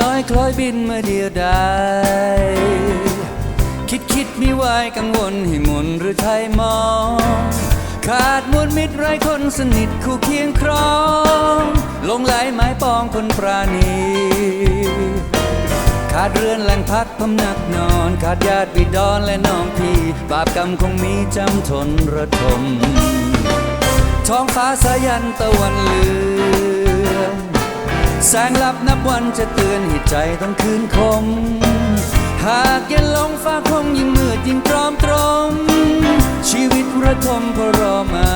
น้อยคล้อยบินมาเดียวดายคิดคิดมิวายกังวลให้หมนหรือไทยมอง ขาดมวลมิตรไร้คนสนิทคู่เคียงครองลงไหลไม้ปองคนปราณี ขาดเรือนแหล่งพักพำนักนอน ขาดญาติบิดอนและน้องพี่บาปกรรมคงมีจำทนระทมท้องฟ้าสายันตะวันเลือน แสงลับนับวันจะเตือนให้ใจต้องคืนคม หากเย็นลงฟ้าคงยิ่งมืดยิ่งตรอมตรม ชีวิตระทมเพราะรอมา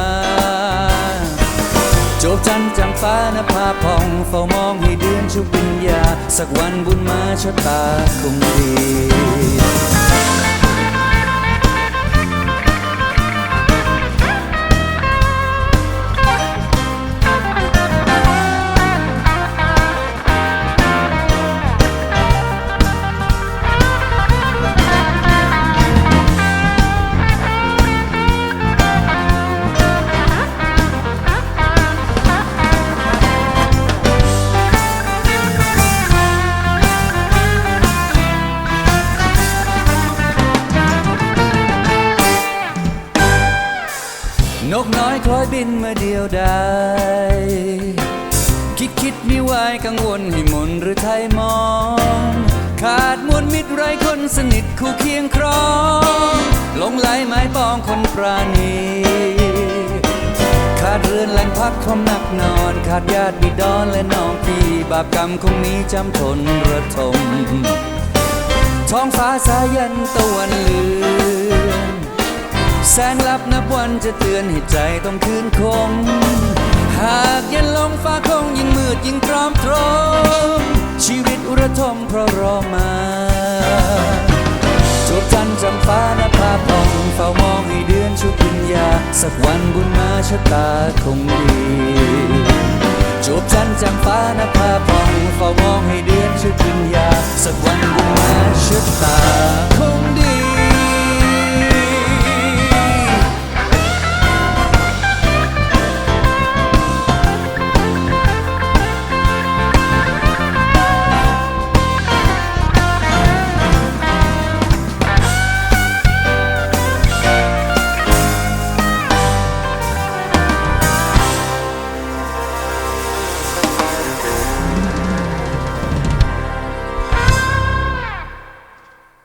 โจบจันทร์จำฟ้านภาพผ่องเฝ้ามองให้เดือนชุบวิญญา สักวันบุญมาชะตาคงดี กน้อยคล้อยบินมาเดียวดายคิดคิดมิวายกังวลให้มนหรือไทยมอง ขาดมวลมิตรไร้คนสนิทคู่เคียงครองหลงไหลไม้ปองคนปราณีขาดเรือนแหล่งพักคมนักนอน ขาดญาติบิดอนและน้องพี่บาปกรรมคงมีจำทนระทมท้องฟ้าสายันตะวันเลือ แสงลับนับวันจะเตือนให้ใจต้องคืนคง หากยันลงฟ้าคงยิ่งมืดยิ่งตรอมตรม ชีวิตอุรทมเพราะรอมาจบจันจำฟ้านภาพองเฝ้ามองให้เดือนชุปัญญา สักวันบุญมาชะตาคงดีจบจันจำฟ้านภาพองเฝ้ามองให้เดือนชุปัญญา สักวันบุญมา